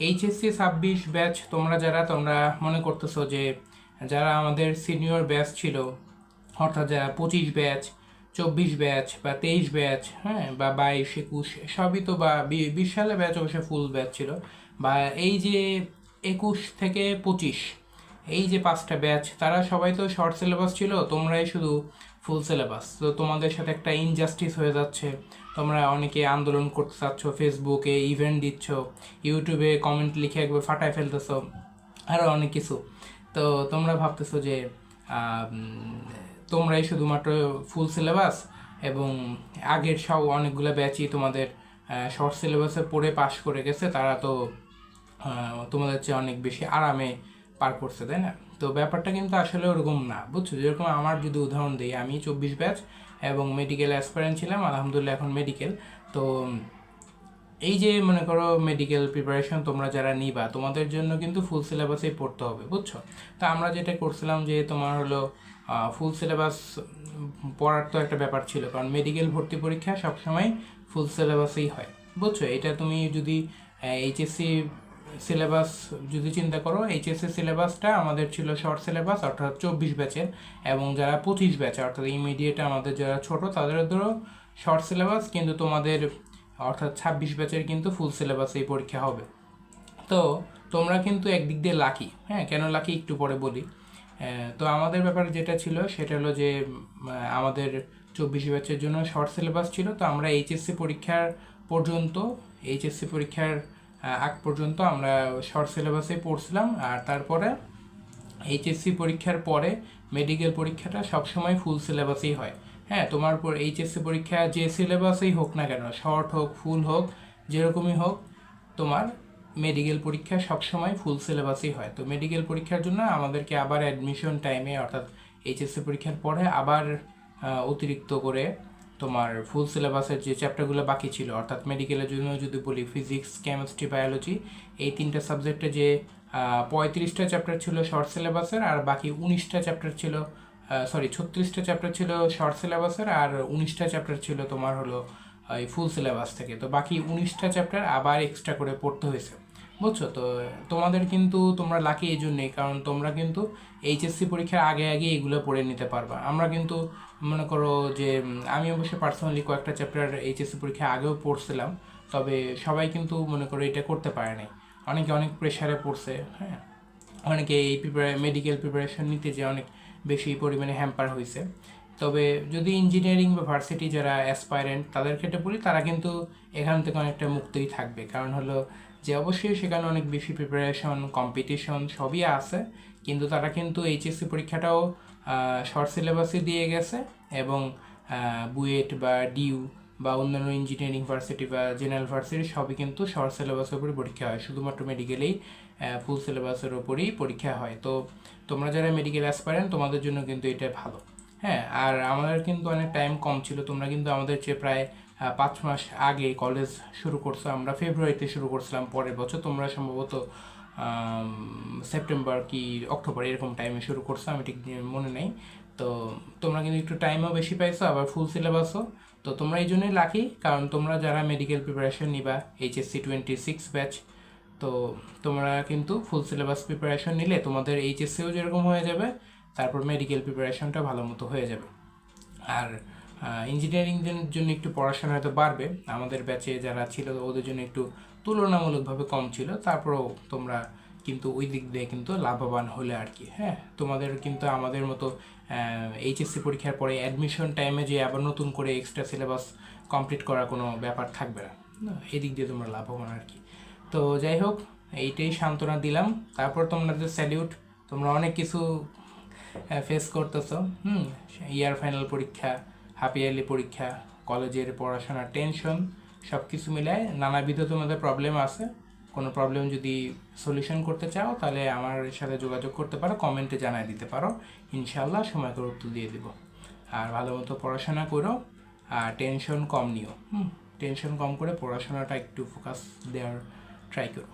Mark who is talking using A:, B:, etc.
A: HSC ছাব্বিশ batch তোমরা যারা, তোমরা মনে করতেছো যে যারা আমাদের সিনিয়র ব্যাচ ছিল, অর্থাৎ যারা পঁচিশ ব্যাচ চব্বিশ ব্যাচ বা তেইশ ব্যাচ হ্যাঁ বা বাইশ, একুশ, সবই তো বা বিশ সালে ব্যাচ অবশ্যই ফুল ব্যাচ ছিল। বা এই যে একুশ থেকে পঁচিশ এই যে পাঁচটা ব্যাচ তারা সবাই তো শর্ট সিলেবাস ছিল, তোমরাই শুধু ফুল সিলেবাস তো তোমাদের সাথে একটা ইনজাস্টিস হয়ে যাচ্ছে। তোমরা অনেকে আন্দোলন করতে চাচ্ছ ফেসবুকে ইভেন্ট দিচ্ছ ইউটিউবে কমেন্ট লিখে একবার ফাটায় ফেলতেছ আরও অনেক কিছু। তো তোমরা ভাবতেছো যে তোমরাই শুধুমাত্র ফুল সিলেবাস এবং আগের সব অনেকগুলো ব্যাচই তোমাদের শর্ট সিলেবাসে পড়ে পাশ করে গেছে, তারা তো তোমাদের চেয়ে অনেক বেশি আরামে পার করছে, তাই না? তো ব্যাপারটা কিন্তু আসলে ওরকম না, বুঝছ? যেরকম আমার যদি উদাহরণ দিই, আমি চব্বিশ ব্যাচ এবং মেডিকেল অ্যাসপারেন্ট ছিলাম, আলহামদুলিল্লাহ এখন মেডিকেল তো এই যে মনে করো মেডিকেল প্রিপারেশন তোমরা যারা নিবা, তোমাদের জন্য কিন্তু ফুল সিলেবাসেই পড়তে হবে, বুঝছ? তো আমরা যেটা করছিলাম যে তোমার হলো ফুল সিলেবাস পড়ার তো একটা ব্যাপার ছিল, কারণ মেডিকেল ভর্তি পরীক্ষা সবসময় ফুল সিলেবাসেই হয়, বুঝছ? এটা তুমি যদি এইচএসসি সিলেবাস যদি চিন্তা করো এইচএসসি সিলেবাসটা আমাদের ছিল শর্ট সিলেবাস, অর্থাৎ চব্বিশ ব্যাচের, এবং যারা পঁচিশ ব্যাচে, অর্থাৎ ইমিডিয়েট আমাদের যারা ছোট, তাদের ধরো শর্ট সিলেবাস, কিন্তু তোমাদের, অর্থাৎ ছাব্বিশ ব্যাচের কিন্তু ফুল সিলেবাস এই পরীক্ষা হবে। তো তোমরা কিন্তু একদিক দিয়ে লাকি হ্যাঁ কেন লাকি একটু পরে বলি। তো আমাদের ব্যাপারে যেটা ছিল, সেটা হলো যে আমাদের চব্বিশ ব্যাচের জন্য শর্ট সিলেবাস ছিল, তো আমরা এইচএসসি পরীক্ষার পর্যন্ত এইচএসসি পরীক্ষার আগ পর্যন্ত আমরা শর্ট সিলেবাসে পড়ছিলাম, আর তারপরে এইচএসসি পরীক্ষার পরে মেডিকেল পরীক্ষাটা সবসময় ফুল সিলেবাসেই হয়। হ্যাঁ তোমার পর এইচএসসি পরীক্ষা যে সিলেবাসেই হোক না কেন শর্ট হোক ফুল হোক, যেরকমই হোক, তোমার মেডিকেল পরীক্ষা সবসময় ফুল সিলেবাসই হয়। তো মেডিকেল পরীক্ষার জন্য আমাদেরকে আবার অ্যাডমিশন টাইমে অর্থাৎ এইচএসসি পরীক্ষার পরে আবার অতিরিক্ত করে তোমার ফুল সিলেবাসের যে চ্যাপ্টারগুলো বাকি ছিল, অর্থাৎ মেডিকেলের জন্য যদি বলি ফিজিক্স কেমিস্ট্রি বায়োলজি এই তিনটা সাবজেক্টে যে পঁয়ত্রিশটা চ্যাপ্টার ছিল শর্ট সিলেবাসের আর বাকি উনিশটা চ্যাপ্টার ছিল সরি ছত্রিশটা চ্যাপ্টার ছিল শর্ট সিলেবাসের আর উনিশটা চ্যাপ্টার ছিল তোমার হলো এই ফুল সিলেবাস থেকে। তো বাকি উনিশটা চ্যাপ্টার আবার এক্সট্রা করে পড়তে হয়েছে। বুঝছ? তো, তোমাদের কিন্তু তোমরা লাকি এই জন্যেই, কারণ তোমরা কিন্তু এইচএসসি পরীক্ষার আগে আগে এগুলো পড়ে নিতে পারবা। আমরা কিন্তু মনে করো যে আমি অবশ্যই পার্সোনালি কয়েকটা চ্যাপ্টার এইচএসসি পরীক্ষা আগেও পড়ছিলাম, তবে সবাই কিন্তু মনে করো এটা করতে পারে নাই। অনেকে অনেক প্রেশারে পড়ছে হ্যাঁ? অনেকে এই প্রিপারে মেডিকেল প্রিপারেশন নিতে যে অনেক বেশি পরিমাণে হ্যাম্পার হয়েছে তবে যদি ইঞ্জিনিয়ারিং বা ভার্সিটি যারা অ্যাসপাইরেন্ট তাদের ক্ষেত্রে বলি, তারা কিন্তু এখান থেকে অনেকটা মুক্তই থাকবে। কারণ হলো যে অবশ্যই সেখানে অনেক বেশি প্রিপারেশন কম্পিটিশন সবই আছে, কিন্তু তারা কিন্তু এইচএসসি পরীক্ষাটাও শর্ট সিলেবাসে দিয়ে গেছে এবং বুয়েট বা ডিউ বা অন্যান্য ইঞ্জিনিয়ারিং ভার্সিটি বা জেনারেল ভার্সিটি সবই কিন্তু শর্ট সিলেবাসের উপরে পরীক্ষা হয়। শুধুমাত্র মেডিকেলেই ফুল সিলেবাসের উপরেই পরীক্ষা হয়। তো তোমরা যারা মেডিকেল অ্যাসপারেন্ট তোমাদের জন্য কিন্তু এটা ভালো। হ্যাঁ আর আমাদের কিন্তু অনেক টাইম কম ছিল। তোমরা কিন্তু আমাদের চেয়ে প্রায় পাঁচ মাস আগে কলেজ শুরু করছ। আমরা ফেব্রুয়ারিতে শুরু করছিলাম পরের বছর। তোমরা সম্ভবত সেপ্টেম্বর কি অক্টোবর এরকম টাইমে শুরু করছ। আমি ঠিক মনে নেই। তো তোমরা কিন্তু একটু টাইমও বেশি পাইছো, আবার ফুল সিলেবাসও তো তোমরা এই জন্যই লাকি কারণ তোমরা যারা মেডিকেল প্রিপারেশন নিবা এইচএসসি টোয়েন্টি সিক্স ব্যাচ তো তোমরা কিন্তু ফুল সিলেবাস প্রিপারেশন নিলে তোমাদের এইচএসসিও যেরকম হয়ে যাবে তারপর মেডিকেল প্রিপারেশনটা ভালো মতো হয়ে যাবে। আর ইঞ্জিনিয়ারিং জন্য একটু পড়াশোনা হয়তো বাড়বে। আমাদের ব্যাচে যারা ছিল ওদের জন্য একটু তুলনামূলকভাবে কম ছিল। তারপরেও তোমরা কিন্তু ওই দিক দিয়ে কিন্তু লাভবান হলে আর কি হ্যাঁ? তোমাদের কিন্তু আমাদের মতো এইচএসসি পরীক্ষার পরে অ্যাডমিশন টাইমে যে আবার নতুন করে এক্সট্রা সিলেবাস কমপ্লিট করার কোনো ব্যাপার থাকবে না, এই দিক দিয়ে তোমরা লাভবান আর কি। তো যাই হোক এইটাই সান্ত্বনা দিলাম। তারপর তোমাদের স্যালিউট তোমরা অনেক কিছু ফেস করতেছো, হুম? ইয়ার ফাইনাল পরীক্ষা হাফ ইয়ারলি পরীক্ষা কলেজের পড়াশোনার টেনশন সব কিছু মিলায় নানাবিধ তোমাদের প্রবলেম আছে। কোনো প্রবলেম যদি সলিউশন করতে চাও, তাহলে আমার সাথে যোগাযোগ করতে পারো কমেন্টে জানাই দিতে পারো। ইনশাল্লাহ সময় করে উত্তর দিয়ে দেবো। আর ভালো মতো পড়াশোনা করো, আর টেনশন কম নিও, হুম? টেনশন কম করে পড়াশোনাটা একটু ফোকাস দেওয়ার ট্রাই করো।